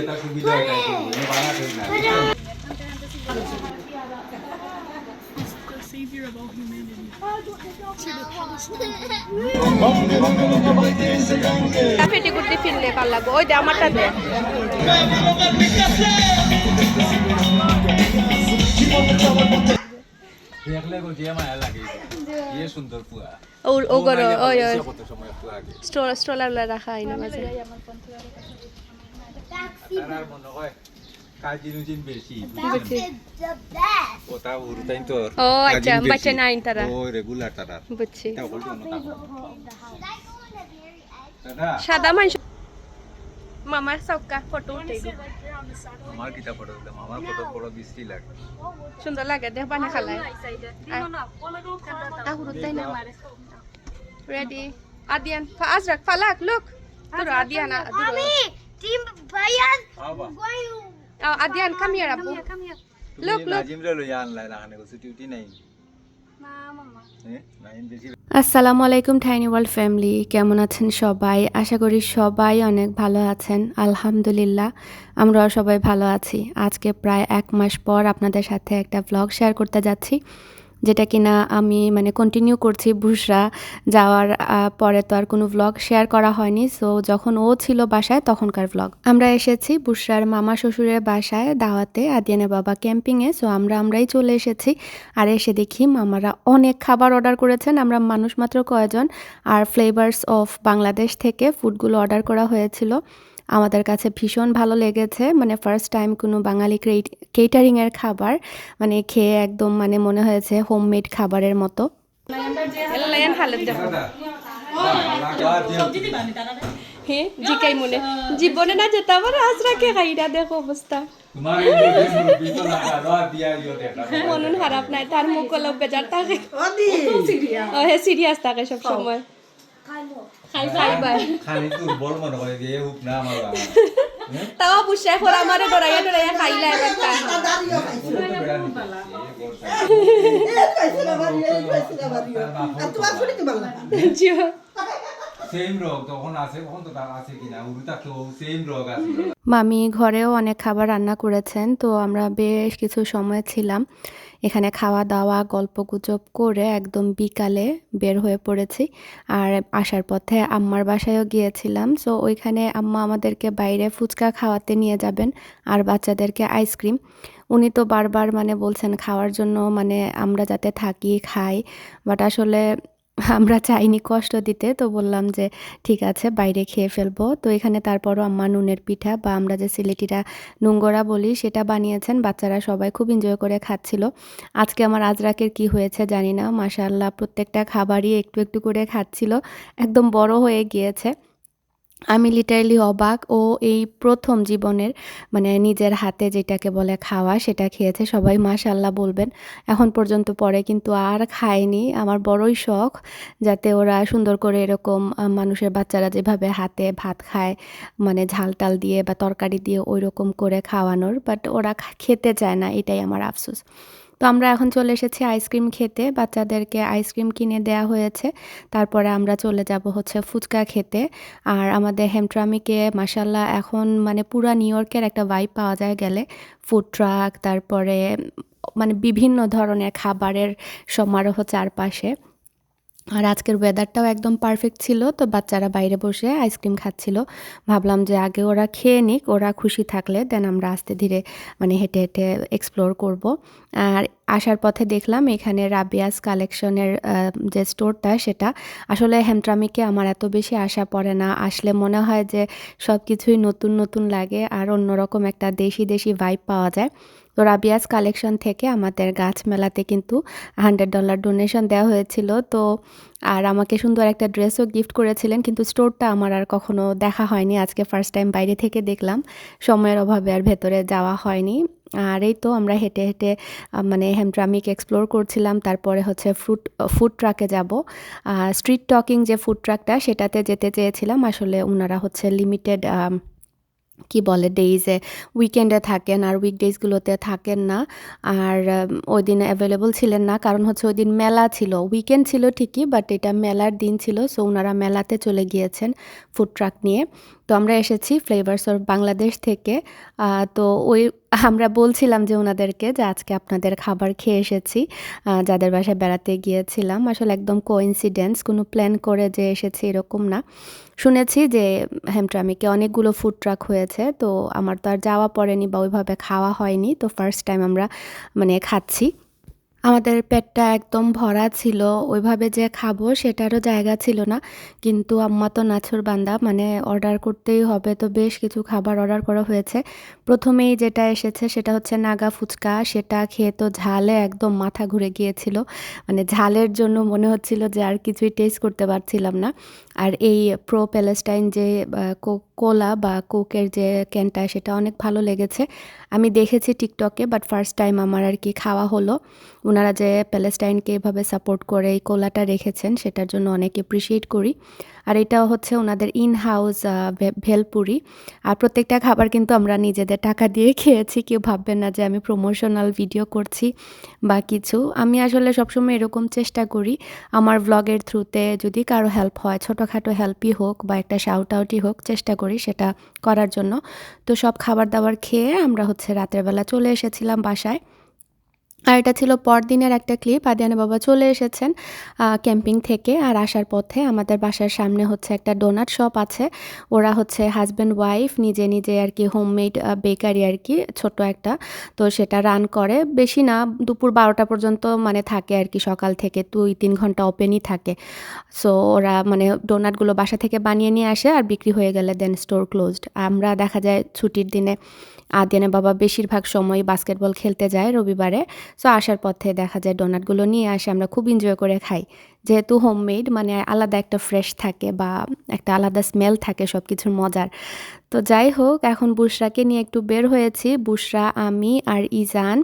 এটা সুবিধা এটা বানাতে না savior of all humanity. To the Palestine. পেটি কুর্তি ফিরলে কাল লাগবো ওই দে আমারটা দে ও ও করো ওই রাখা হয় না মাঝে ও আচ্ছা বাচ্চা নাইন তারা রেগুলার তারা বুঝছি না দাদা সাদা মাংস মামার সবকা ফটো. আমার দিলাম বড় বৃষ্টি লাগে সুন্দর লাগে দেখ বানা খালায় আহুরু তাই না রেডি আদিয়ান আজরাক ফালাক লুক তোর আদিয়ান Team Bayan আবা going আদিয়ান কাম হিয়ার আব্বু Look, look. বেশি আসসালামু আলাইকুম টাইনি ওয়ার্ল্ড ফ্যামিলি কেমন আছেন সবাই? আশা করি সবাই অনেক ভালো আছেন। আলহামদুলিল্লাহ আমরাও সবাই ভালো আছি। আজকে প্রায় এক মাস পর আপনাদের সাথে একটা ব্লগ শেয়ার করতে যাচ্ছি। যেটা কিনা আমি মানে কন্টিনিউ করছি বুসরা। যাওয়ার পরে তো আর কোনো ব্লগ শেয়ার করা হয়নি। সো যখন ও ছিল বাসায়, তখনকার ব্লগ আমরা এসেছি বুসরার মামা শ্বশুরের বাসায় দাওয়াতে, আদিয়ানের বাবা ক্যাম্পিংয়ে সো আমরা, আমরাই চলে এসেছি। আর এসে দেখি মামারা অনেক খাবার অর্ডার করেছেন। আমরা মানুষ মাত্র কয়জন। আর ফ্লেভার্স অফ বাংলাদেশ থেকে ফুডগুলো অর্ডার করা হয়েছিল। আমাদের কাছে ভীষণ ভালো লেগেছে। মানে ফার্স্ট টাইম কোনো বাঙালি কেটারিংয়ের খাবার মানে খেয়ে একদম মানে মনে হয়েছে হোমমেড খাবারের মতো। জিকাই মনে। জীবনে না যেতে আবার আজরাকে খাইরা দেখো অবস্থা। মনন খারাপ নাই তার মুখ কলব বেজার থাকে। ও হে সিরিয়াস থাকে সব সময় খালি দুর্বল মনে করে দিয়ে হুক না আমার তাও বুঝছে এখন আমারে ডরাইয়া ডরাইয়া খাইলা এবার সেম রোগ তখন আছে তখন তো তার আছে কিনা উরু থাকতো সেম রোগ আছে। মামি ঘরেও অনেক খাবার রান্না করেছেন তো আমরা বেশ কিছু সময় ছিলাম। এখানে খাওয়া দাওয়া গল্প গুজব করে একদম বিকালে বের হয়ে পড়েছি। আর আসার পথে আম্মার বাসায়ও গিয়েছিলাম। সো ওইখানে আম্মা আমাদেরকে বাইরে ফুচকা খাওয়াতে নিয়ে যাবেন আর বাচ্চাদেরকে আইসক্রিম। উনি তো বারবার মানে বলছেন, খাওয়ার জন্য মানে আমরা যাতে থাকি, খাই। বাট আসলে আমরা চাইনি কষ্ট দিতে, তো বললাম যে ঠিক আছে, বাইরে খেয়ে ফেলব। তো এখানে তারপরও আম্মা নুনের পিঠা বা আমরা যে সিলেটিরা নুঙ্গরা বলি সেটা বানিয়েছেন, বাচ্চারা সবাই খুব এনজয় করে খাচ্ছিল। আজকে আমার আজরাকের কি হয়েছে জানি না, মাশাআল্লাহ, প্রত্যেকটা খাবারই একটু একটু করে খাচ্ছিল, একদম বড় হয়ে গিয়েছে। আমি লিটারালি অবাক ও এই প্রথম জীবনের মানে নিজের হাতে যেটাকে বলে খাওয়া সেটা খেয়েছে, সবাই মাশাল্লাহ বলবেন। এখন পর্যন্ত পরে কিন্তু আর খায়নি, আমার বড়ই শখ যাতে ওরা সুন্দর করে এরকম মানুষের বাচ্চারা যেভাবে হাতে ভাত খায় মানে ঝাল টাল দিয়ে বা তরকারি দিয়ে ওই রকম করে খাওয়ানোর বাট ওরা খেতে চায় না, এটাই আমার আফসোস। তো আমরা এখন চলে এসেছি আইসক্রিম খেতে। বাচ্চাদেরকে আইসক্রিম কিনে দেয়া হয়েছে। তারপরে আমরা চলে যাব হচ্ছে ফুচকা খেতে। আর আমাদের হেমট্রামিকে মাসাল্লাহ এখন মানে পুরা নিউ ইয়র্কের একটা ভাইব পাওয়া যায় গেলে। ফুড ট্রাক তারপরে মানে বিভিন্ন ধরনের খাবারের সমারোহ চারপাশে। আর আজকের ওয়েদারটাও একদম পারফেক্ট ছিল, তো বাচ্চারা বাইরে বসে আইসক্রিম খাচ্ছিল। ভাবলাম যে আগে ওরা খেয়ে নিক, ওরা খুশি থাকলে দেন আমরা আস্তে ধীরে মানে হেঁটে হেঁটে এক্সপ্লোর করব। আর আসার পথে দেখলাম এখানে রাবিয়াস কালেকশনের যে স্টোরটা সেটা, আসলে হ্যামট্রামিকে আমার এত বেশি আশা পড়ে না। আসলে মনে হয় যে সব কিছুই নতুন নতুন লাগে আর অন্যরকম একটা দেশি দেশি ভাইব পাওয়া যায়। তো রাবিয়াস কালেকশন থেকে আমাদের গাছ মেলাতে কিন্তু হান্ড্রেড ডলার ডোনেশন দেওয়া হয়েছিল। তো আর আমাকে সুন্দর একটা ড্রেসও গিফট করেছিলেন, কিন্তু স্টোরটা আমার আর কখনো দেখা হয়নি। আজকে ফার্স্ট টাইম বাইরে থেকে দেখলাম। সময়ের অভাবে আর ভেতরে যাওয়া হয়নি। আর এই তো আমরা হেঁটে হেঁটে মানে হেমট্রামিক এক্সপ্লোর করছিলাম। তারপরে হচ্ছে ফুড ফুড ট্রাকে যাব। স্ট্রিট টকিং যে ফুড ট্রাকটা সেটাতে যেতে চেয়েছিলাম। আসলে ওনারা হচ্ছে লিমিটেড কি বলে ডেইজে উইকেন্ডে থাকেন আর উইকডেজগুলোতে থাকেন না। আর ওই দিন অ্যাভেলেবল ছিলেন না। কারণ হচ্ছে ওই দিন মেলা ছিল। উইকেন্ড ছিল ঠিকই বাট এটা মেলার দিন ছিল। সো ওনারা মেলাতে চলে গিয়েছেন ফুড ট্রাক নিয়ে। তো আমরা এসেছি ফ্লেভার্স অফ বাংলাদেশ থেকে। তো ওই আমরা বলছিলাম যে ওনাদেরকে যে আজকে আপনাদের খাবার খেয়ে এসেছি। যাদের বাসায় বেড়াতে গিয়েছিলাম। আসলে একদম কোইন্সিডেন্স কোনো প্ল্যান করে যে এসেছি এরকম না। শুনেছি যে হেমট্রামিকে অনেকগুলো ফুড ট্রাক হয়েছে, তো আমার তো আর যাওয়া পড়েনি বা ওইভাবে খাওয়া হয়নি। তো ফার্স্ট টাইম আমরা মানে খাচ্ছি। আমাদের পেটটা একদম ভরা ছিল। ওইভাবে যে খাব সেটারও জায়গা ছিল না। কিন্তু আম্মা তো নাছুর বান্দা মানে অর্ডার করতেই হবে। তো বেশ কিছু খাবার অর্ডার করা হয়েছে। প্রথমেই যেটা এসেছে সেটা হচ্ছে নাগা ফুচকা। সেটা খেয়ে তো ঝালে একদম মাথা ঘুরে গিয়েছিল। মানে ঝালের জন্য মনে হচ্ছিল যে আর কিছুই টেস্ট করতে পারছিলাম না। আর এই প্রো প্যালেস্টাইন যে আহ, কো- কোলা বা কোকের যে ক্যানটা সেটা অনেক ভালো লেগেছে। আমি দেখেছি টিকটকে বাট ফার্স্ট টাইম আমার আর কি খাওয়া হলো। ওনারা যে প্যালেস্টাইনকে এভাবে সাপোর্ট করে এই কোলাটা রেখেছেন, সেটার জন্য অনেক এপ্রিসিয়েট করি। আর এটা হচ্ছে ওনাদের ইন হাউস ভেলপুরি। আর প্রত্যেকটা খাবার কিন্তু আমরা নিজেদের টাকা দিয়ে খেয়েছি, কেউ ভাববেন না যে আমি প্রমোশনাল ভিডিও করছি বা কিছু। আমি আসলে সবসময় এরকম চেষ্টা করি, আমার ভ্লগের থ্রুতে যদি কারও হেল্প হয়, ছোটোখাটো হেল্পই হোক বা একটা শাউট আউটই হোক, চেষ্টা করি সেটা করার জন্য। তো সব খাবার দাবার খেয়ে আমরা হচ্ছে রাতের বেলা চলে এসেছিলাম বাসায়। আর এটা ছিল পরদিনের একটা ক্লিপ আদিয়ানা বাবা চলে এসেছেন ক্যাম্পিং থেকে আর আসার পথে আমাদের বাসার সামনে হচ্ছে একটা ডোনাট শপ আছে। ওরা হচ্ছে হাজব্যান্ড ওয়াইফ নিজে নিজে আর কি হোমমেড বেকারি আর কি ছোট একটা। তো সেটা রান করে। বেশি না, দুপুর বারোটা পর্যন্ত মানে থাকে আর কি, সকাল থেকে দুই তিন ঘণ্টা ওপেনই থাকে। সো ওরা মানে ডোনাটগুলো বাসা থেকে বানিয়ে নিয়ে আসে আর বিক্রি হয়ে গেলে দেন স্টোর ক্লোজড আমরা দেখা যায় ছুটির দিনে আদিয়ানা বাবা বেশিরভাগ সময় বাস্কেটবল খেলতে যায় রবিবারে। সো আসার পথে দেখা যায় ডোনাটগুলো নিয়ে আসে, আমরা খুব এনজয় করে খাই। যেহেতু হোমমেড মানে আলাদা একটা ফ্রেশ থাকে বা একটা আলাদা স্মেল থাকে সব কিছুর মজার। তো যাই হোক, এখন বুসরাকে নিয়ে একটু বের হয়েছি। বুসরা, আমি আর ইজান,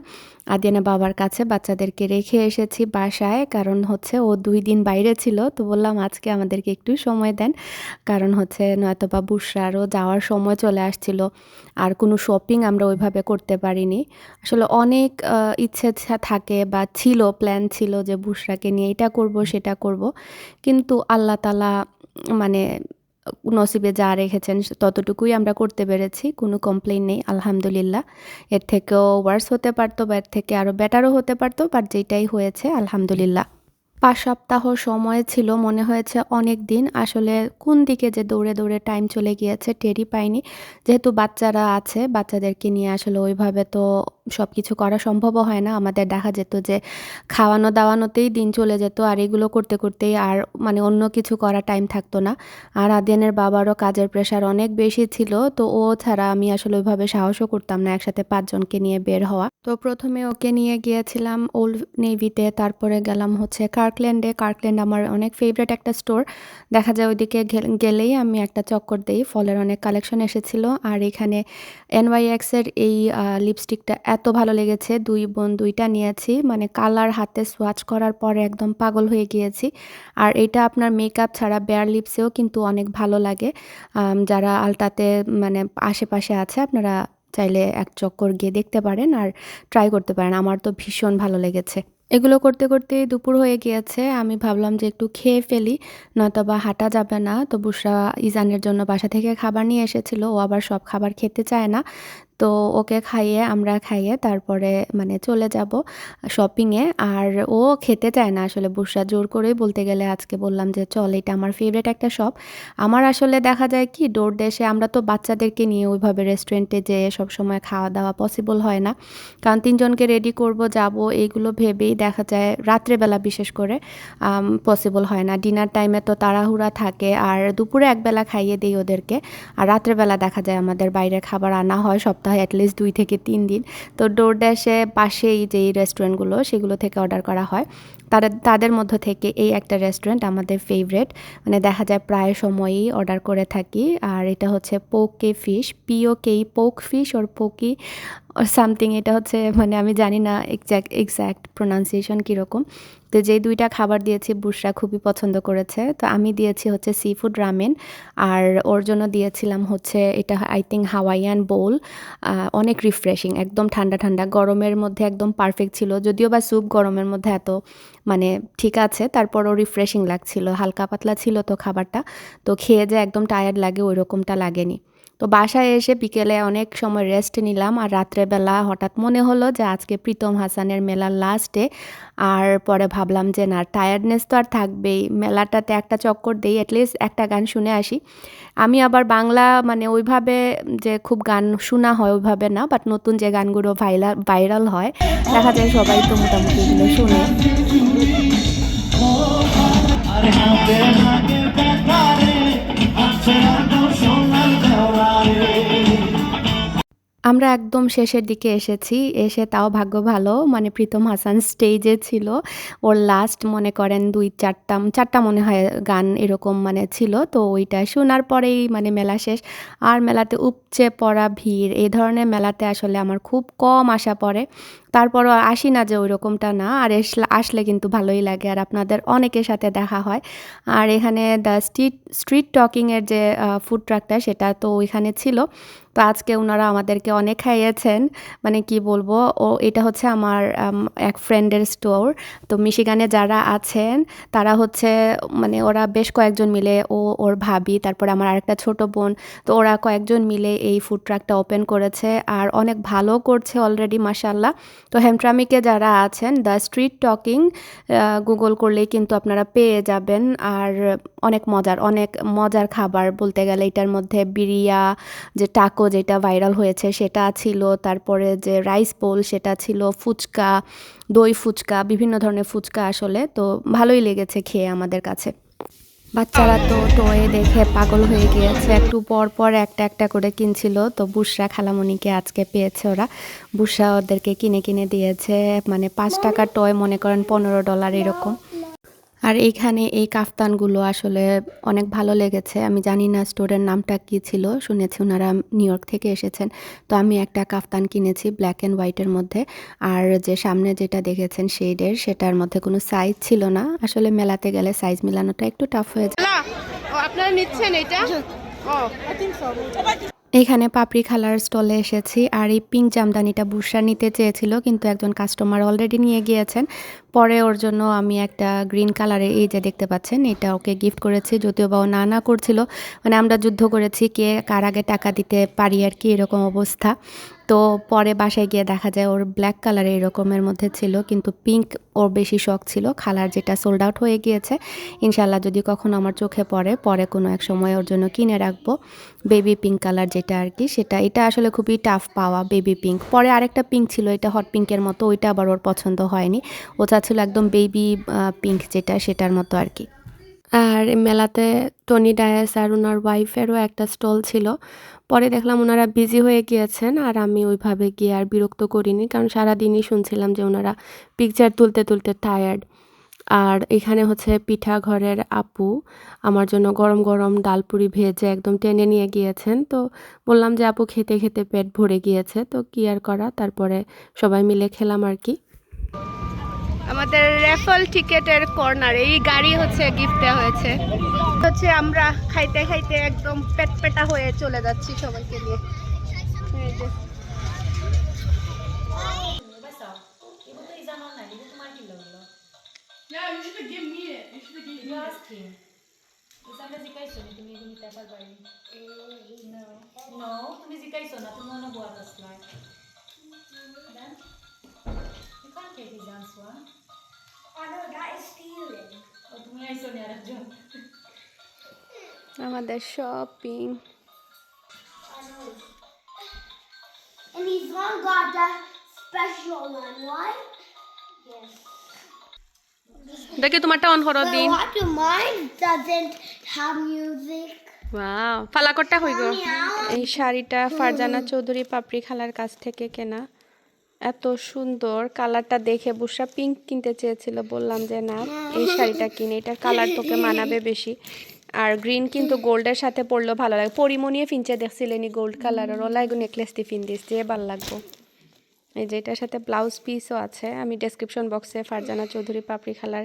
আদিয়ানা বাবার কাছে বাচ্চাদেরকে রেখে এসেছি বাসায়, কারণ হচ্ছে ও দুই দিন বাইরে ছিল। তো বললাম, আজকে আমাদেরকে একটু সময় দেন। কারণ হচ্ছে নয়তো বা বুসরারও যাওয়ার সময় চলে আসছিল। আর কোনো শপিং আমরা ওইভাবে করতে পারিনি। আসলে অনেক ইচ্ছে থাকে বা ছিল প্ল্যান ছিল যে বুসরাকে নিয়ে এটা করব, সেটা করব। কিন্তু আল্লাহ তালা মানে নসিবে যা রেখেছেন ততটুকুই আমরা করতে পেরেছি, কোনো কমপ্লেন নেই, আলহামদুলিল্লাহ। এর থেকেও ওয়ার্স হতে পারতো বা এর থেকে আরও বেটারও হতে পারতো বাট যেটাই হয়েছে, আলহামদুলিল্লাহ। পাঁচ সপ্তাহ সময় ছিল, মনে হয়েছে অনেক দিন। আসলে কোন দিকে যে দৌড়ে দৌড়ে টাইম চলে গিয়েছে, টেরই পাইনি। যেহেতু বাচ্চারা আছে, বাচ্চাদেরকে নিয়ে আসলে ওইভাবে তো সব কিছু করা সম্ভবও হয় না। আমাদের দেখা যেত যে খাওয়ানো দাওয়ানোতেই দিন চলে যেত আর এগুলো করতে করতেই আর মানে অন্য কিছু করা টাইম থাকতো না। আর আদিয়ানের বাবারও কাজের প্রেশার অনেক বেশি ছিল, তো ও ছাড়া আমি আসলে ওইভাবে সাহসও করতাম না একসাথে পাঁচজনকে নিয়ে বের হওয়া। তো প্রথমে ওকে নিয়ে গিয়েছিলাম ওল্ড নেভিতে তারপরে গেলাম হচ্ছে কার্কল্যান্ডে কার্কল্যান্ড আমার অনেক ফেভারেট একটা স্টোর দেখা যায় ওইদিকে গেলেই আমি একটা চক্কর দিই, ফলের অনেক কালেকশন এসেছিল। আর এখানে এনওয়াইএক্সের এই লিপস্টিকটা এত ভালো লেগেছে, দুই বোন দুইটা নিয়েছি। মানে কালার হাতে সোয়াচ করার পরে একদম পাগল হয়ে গিয়েছি। আর এটা আপনার মেকআপ ছাড়া বেয়ার লিপসেও কিন্তু অনেক ভালো লাগে। যারা আলটাতে মানে আশেপাশে আছে, আপনারা চাইলে এক চক্কর গিয়ে দেখতে পারেন আর ট্রাই করতে পারেন। আমার তো ভীষণ ভালো লেগেছে। এগুলো করতে করতে দুপুর হয়ে গিয়েছে। আমি ভাবলাম যে একটু খেয়ে ফেলি নয়তো বা হাঁটা যাবে না। তো বুসরা ইজানের জন্য বাসা থেকে খাবার নিয়ে এসেছিল। ও আবার সব খাবার খেতে চায় না। তো ওকে খাইয়ে, আমরা খাইয়ে তারপরে মানে চলে যাব শপিংয়ে আর ও খেতে চায় না আসলে, বুসরা জোর করেই বলতে গেলে আজকে বললাম যে, চল, এটা আমার ফেভারিট একটা শপ আমার আসলে দেখা যায় কি ডোর দেশে আমরা তো বাচ্চাদেরকে নিয়ে ওইভাবে রেস্টুরেন্টে যেয়ে সব সময় খাওয়া দাওয়া পসিবল হয় না। কারণ তিনজনকে রেডি করব, যাব, এইগুলো ভেবেই দেখা যায় রাত্রেবেলা বিশেষ করে পসিবল হয় না। ডিনার টাইমে তো তাড়াহুড়া থাকে, আর দুপুরে একবেলা খাইয়ে দিই ওদেরকে। আর রাত্রেবেলা দেখা যায় আমাদের বাইরে খাবার আনা হয় সপ্তাহে অ্যাটলিস্ট দুই থেকে তিন দিন। তো ডোর ড্যাশে পাশেই যেই রেস্টুরেন্টগুলো সেগুলো থেকে অর্ডার করা হয়। তারা, তাদের মধ্য থেকে এই একটা রেস্টুরেন্ট আমাদের ফেভারেট মানে দেখা যায় প্রায় সময়ই অর্ডার করে থাকি। আর এটা হচ্ছে পোকে fish poke poke fish or Poki something এটা হচ্ছে মানে আমি জানি না এক্স্যাক্ট এক্স্যাক্ট প্রোনাউন্সিয়েশন কীরকম। তো যেই দুইটা খাবার দিয়েছি, বুসরা খুবই পছন্দ করেছে। তো আমি দিয়েছি হচ্ছে সি ফুড রামেন আর ওর জন্য দিয়েছিলাম হচ্ছে এটা আই থিঙ্ক হাওয়াইয়ান বোল অনেক রিফ্রেশিং একদম ঠান্ডা ঠান্ডা। গরমের মধ্যে একদম পারফেক্ট ছিল। যদিও বা স্যুপ গরমের মধ্যে এত মানে ঠিক আছে, তারপরও রিফ্রেশিং লাগছিল। হালকা পাতলা ছিল তো খাবারটা। তো খেয়ে যে একদম টায়ার্ড লাগে ওই রকমটা লাগেনি। তো বাসায় এসে বিকেলে অনেক সময় রেস্ট নিলাম আর রাত্রেবেলা হঠাৎ মনে হলো যে আজকে প্রীতম হাসানের মেলার লাস্টে আর পরে ভাবলাম যে না টায়ার্ডনেস তো আর থাকবেই। মেলাটাতে একটা চক্কর দিই অ্যাটলিস্ট একটা গান শুনে আসি। আমি আবার বাংলা মানে ওইভাবে যে খুব গান শোনা হয় ওইভাবে না বাট নতুন যে গানগুলো ভাইরাল ভাইরাল হয়, দেখা যায় সবাই তো মোটামুটি এগুলো শুনে। Hallelujah. আমরা একদম শেষের দিকে এসেছি। এসে তাও ভাগ্য ভালো। মানে প্রীতম হাসান স্টেজে ছিল। ওর লাস্ট মনে করেন দুই চারটা চারটা মনে হয় গান এরকম মানে ছিল। তো ওইটা শোনার পরেই মানে মেলা শেষ। আর মেলাতে উপচে পড়া ভিড় এই ধরনের মেলাতে আসলে আমার খুব কম আসা পড়ে। তারপরও আসি না যে ওই রকমটা না। আর আসলে কিন্তু ভালোই লাগে। আর আপনাদের অনেকের সাথে দেখা হয়। আর এখানে দ্য স্ট্রিট স্ট্রিট টকিংয়ের যে ফুড ট্রাকটা সেটা তো ওইখানে ছিল। তো আজকে ওনারা আমাদেরকে অনেক খাইয়েছেন। মানে কি বলব, ও এটা হচ্ছে আমার এক ফ্রেন্ডের স্টোর তো মিশিগানে যারা আছেন, তারা হচ্ছে মানে ওরা বেশ কয়েকজন মিলে, ও, ওর ভাবি, তারপরে আমার আরেকটা ছোট বোন, তো ওরা কয়েকজন মিলে এই ফুড ট্রাকটা ওপেন করেছে আর অনেক ভালো করছে অলরেডি মাসাল্লাহ তো হেমট্রামিকে যারা আছেন দ্য স্ট্রিট টকিং গুগল করলেই কিন্তু আপনারা পেয়ে যাবেন। আর অনেক মজার অনেক মজার খাবার বলতে গেলে এটার মধ্যে বিরিয়া, যে টাকো যেটা ভাইরাল হয়েছে সেটা ছিল, তারপরে যে রাইস বোল সেটা ছিল, ফুচকা, দই ফুচকা, বিভিন্ন ধরনের ফুচকা আসলে, তো ভালোই লেগেছে খেয়ে আমাদের কাছে। বাচ্চারা তো টয়ে দেখে পাগল হয়ে গিয়েছে। একটু পর পর একটা একটা করে কিনছিল, তো বুসরা খালামণিকে আজকে পেয়েছে ওরা। বুসরা ওদেরকে কিনে কিনে দিয়েছে মানে পাঁচ টাকার টয় মনে করেন পনেরো ডলার এরকম। আর এইখানে এই কাফতানগুলো আসলে অনেক ভালো লেগেছে। আমি জানি না স্টোরের নামটা কি ছিল শুনেছি ওনারা নিউ ইয়র্ক থেকে এসেছেন। তো আমি একটা কাফতান কিনেছি ব্ল্যাক অ্যান্ড হোয়াইটের মধ্যে। আর যে সামনে যেটা দেখেছেন শেডের সেটার মধ্যে কোনো সাইজ ছিল না। আসলে মেলাতে গেলে সাইজ মেলানোটা একটু টাফ হয়ে যায়। আপনারা নিচ্ছেন এটা? এখানে পাপড়ি খালার স্টলে এসেছি। আর এই পিঙ্ক জামদানিটা বুসরা নিতে চেয়েছিল কিন্তু একজন কাস্টমার অলরেডি নিয়ে গিয়েছেন। পরে ওর জন্য আমি একটা গ্রিন কালারের এই যে দেখতে পাচ্ছেন, এটা ওকে গিফট করেছি, যদিও বা ও না না করছিল। মানে আমরা যুদ্ধ করেছি কে কার আগে টাকা দিতে পারি আর কি এরকম অবস্থা। তো পরে বাসায় গিয়ে দেখা যায় ওর ব্ল্যাক কালারের এরকমের মধ্যে ছিল, কিন্তু পিঙ্ক ওর বেশি শখ ছিল। খালার যেটা সোল্ড আউট হয়ে গিয়েছে। ইনশাল্লাহ যদি কখনো আমার চোখে পড়ে, পরে কোনো এক সময় ওর জন্য কিনে রাখব। বেবি পিঙ্ক কালার যেটা আর কি, সেটা, এটা আসলে খুবই টাফ পাওয়া বেবি পিঙ্ক পরে আরেকটা পিঙ্ক ছিল, এটা হট পিঙ্কের মতো, ওইটা আবার ওর পছন্দ হয়নি। ও চাচ্ছিল একদম বেবি পিঙ্ক যেটা, সেটার মতো আর কি। আর মেলাতে টনি ডায়াস আর ওনার ওয়াইফেরও একটা স্টল ছিল। পরে দেখলাম ওনারা বিজি হয়ে গিয়েছেন আর আমি ওইভাবে গিয়ে আর বিরক্ত করিনি, কারণ সারাদিনই শুনছিলাম যে ওনারা পিকচার তুলতে তুলতে টায়ার্ড আর এখানে হচ্ছে পিঠা ঘরের আপু আমার জন্য গরম গরম ডালপুরি ভেজে একদম টেনে নিয়ে গিয়েছেন। তো বললাম যে, আপু, খেতে খেতে পেট ভরে গিয়েছে, তো কি আর করা? তারপরে সবাই মিলে খেলাম আর কি। আমাদের রেফল টিকেটের কর্নার এই গাড়ি হচ্ছে গিফট দেওয়া হয়েছে। হচ্ছে আমরা খাইতে খাইতে একদম পেট পেটা হয়ে চলে যাচ্ছি সবাইকে নিয়ে। তুমি জিকাইছো না তুমি অনুবাদ আসলাই Then you can't take his answer. আমাদের শপিং দেখে তোমারটা অন করো দিন। ফালাকটটা হইব এই শাড়িটা ফারজানা চৌধুরী পাপড়ি খালার কাছ থেকে কেনা। এত সুন্দর কালারটা দেখে বুসরা পিঙ্ক কিনতে চেয়েছিল বললাম যে না এই শাড়িটা কিনে এটার কালার তোকে মানাবে বেশি। আর গ্রিন কিন্তু গোল্ডের সাথে পরলেও ভালো লাগে। পরিমণিয়ে ফিনচে দেখছিলেনি গোল্ড কালারের ওলা এগো নেকলেস দিয়ে ফিন দিস যে ভালো লাগবো। এই যে এটার সাথে ব্লাউজ পিসও আছে। আমি ডেসক্রিপশন বক্সে ফারজানা চৌধুরী পাপড়ি খালার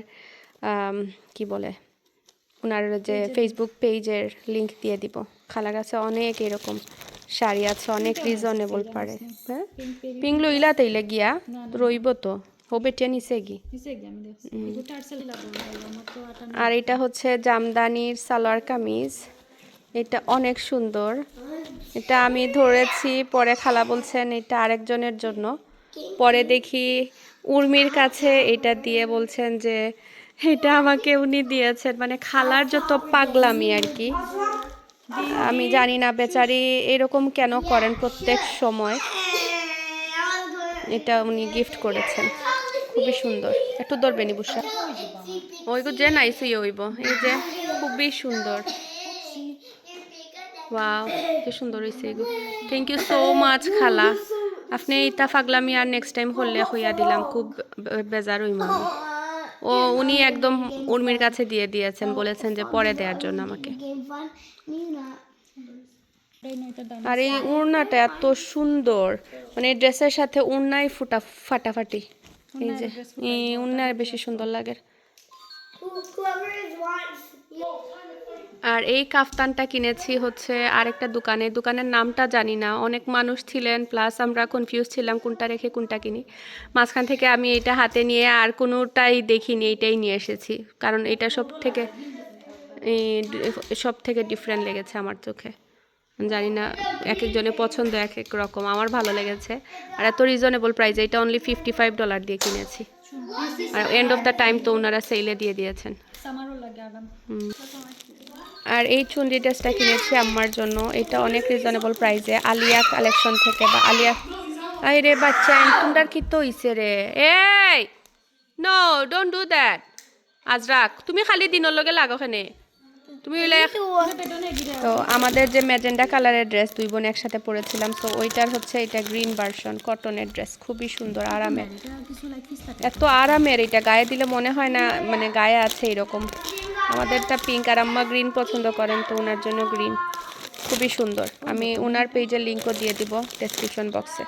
কি বলে ওনার যে ফেসবুক পেজের লিংক দিয়ে দিব। খালার কাছে অনেক এরকম। শাড়ি আছে অনেক রিজনেবল পারে। হ্যাঁ? পিংলো ইলা তৈলে গিয়া রইব তো। ও বেটিয়া নিচে গি। আর এটা হচ্ছে জামদানির সালোয়ার কামিজ। এটা অনেক সুন্দর। এটা আমি ধরেছি পরে খালা বলছেন এটা আরেকজনের জন্য। পরে দেখি উর্মির কাছে এটা দিয়ে বলছেন যে এটা আমাকে উনি দিয়েছেন। মানে খালার যত পাগলামি আর কি। আমি জানি না বেচারি এরকম কেন করেন প্রত্যেক সময়। এটা উনি গিফট করেছেন। খুবই সুন্দর। একটু ধরবেনি বুসা? ওইগো যে নাইস হইব এই যে খুবই সুন্দর। সুন্দর হয়েছে এগো। থ্যাংক ইউ সো মাচ খালা। আপনি ইটা ফাগলামি আর নেক্সট টাইম হলে হইয়া দিলাম। খুব বেজার হইম আমি। ও উনি একদম উর্মির কাছে দিয়ে দিয়েছেন বলেছেন যে পরে দেওয়ার জন্য আমাকে. আর এই উড়নাটা এত সুন্দর মানে ড্রেসের সাথে উড়নাই ফুটা ফাটাফাটি। এই যে এই উড়নার বেশি সুন্দর লাগে। আর এই কাফতানটা কিনেছি হচ্ছে আরেকটা দোকানে। দোকানের নামটা জানি না। অনেক মানুষ ছিলেন প্লাস আমরা কনফিউজ ছিলাম কোনটা রেখে কোনটা কিনি। মাঝখান থেকে আমি এটা হাতে নিয়ে আর কোনোটাই দেখিনি এইটাই নিয়ে এসেছি। কারণ এটা সব থেকে সব থেকে ডিফারেন্ট লেগেছে আমার চোখে। জানি না এক একজনের পছন্দ এক এক রকম। আমার ভালো লেগেছে। আর এত রিজনেবল প্রাইস এটা অনলি ফিফটি ফাইভ ডলার দিয়ে কিনেছি। আর এন্ড অফ দ্য টাইম তো ওনারা সেলে দিয়ে দিয়েছেন। আরাম আর এই চুন্ডি ড্রেসটা কিনেছি আমার জন্য। এটা অনেক রিজনেবল প্রাইসে আলিয়া কালেকশন থেকে বা আলিয়া আই রে বাচ্চা তোমরার কি তো হইছে রে? এই! No don't do that Azraq তুমি খালি দিনের লগে লাগোখানে তুমি তো আমাদের যে ম্যাজেন্ডা কালারের ড্রেস দুই বোন একসাথে পরেছিলাম, তো ওইটার হচ্ছে এটা গ্রিন ভার্সন কটনের ড্রেস খুবই সুন্দর আরামের এত আরামের, এটা গায়ে দিলে মনে হয় না মানে গায়ে আছে এরকম। আমাদেরটা পিঙ্ক আর আম্মা গ্রিন পছন্দ করেন, তো ওনার জন্য গ্রিন খুবই সুন্দর। আমি ওনার পেজের লিঙ্কও দিয়ে দিব ডেসক্রিপশন বক্সে